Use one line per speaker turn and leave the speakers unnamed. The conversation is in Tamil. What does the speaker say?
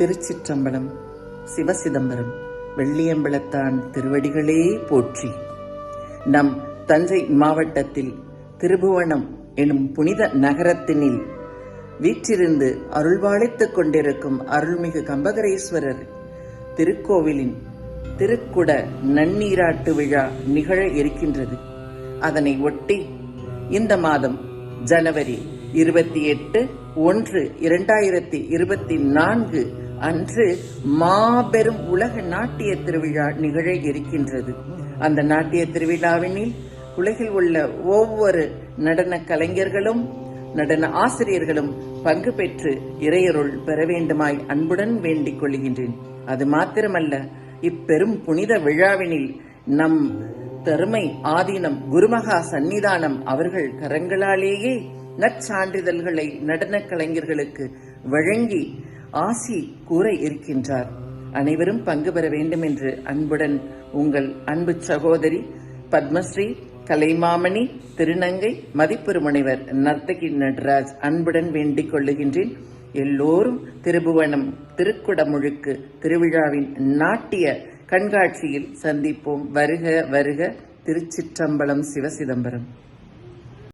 திருச்சிற்றம்பலம் சிவசிதம்பரம் வெள்ளியம்பலத்தான் திருவடிகளே போற்றி. நம் தஞ்சை மாவட்டத்தில் திருபுவனம் எனும் புனித நகரத்தினில் வீற்றிருந்து அருள்வாளித்துக் கொண்டிருக்கும் அருள்மிகு கம்பகரேஸ்வரர் திருக்கோவிலின் திருக்குட நன்னீராட்டு விழா நிகழ இருக்கின்றது. அதனை ஒட்டி இந்த மாதம் ஜனவரி இருபத்தி எட்டு ஒன்று இரண்டாயிரத்தி இருபத்தி நான்கு அன்று மாபெரும் உலக நாட்டிய திருவிழா நிகழ இருக்கின்றது. அந்த நாட்டிய திருவிழாவினில் உலகில் உள்ள ஒவ்வொரு நடன கலைஞர்களும் நடன ஆசிரியர்களும் பங்கு பெற்று இறையருள் பெற வேண்டுமாய் அன்புடன் வேண்டிக் கொள்கின்றேன். அது மாத்திரமல்ல இப்பெரும் புனித விழாவினில் நம் தருமை ஆதீனம் குருமகா சந்நிதானம் அவர்கள் கரங்களாலேயே நற்சான்றிதழ்களை நடன கலைஞர்களுக்கு வழங்கி ஆசி கூற இருக்கின்றார். அனைவரும் பங்கு பெற வேண்டும் என்று அன்புடன் உங்கள் அன்பு சகோதரி பத்மஸ்ரீ கலைமாமணி திருநங்கை மதிப்புறு முனைவர் நர்த்தகி நடராஜ் அன்புடன் வேண்டிக் கொள்ளுகின்றேன். எல்லோரும் திருபுவனம் திருக்குடமுழுக்கு திருவிழாவின் நாட்டிய கண்காட்சியில் சந்திப்போம். வருக வருக திருச்சிற்றம்பலம் சிவசிதம்பரம்.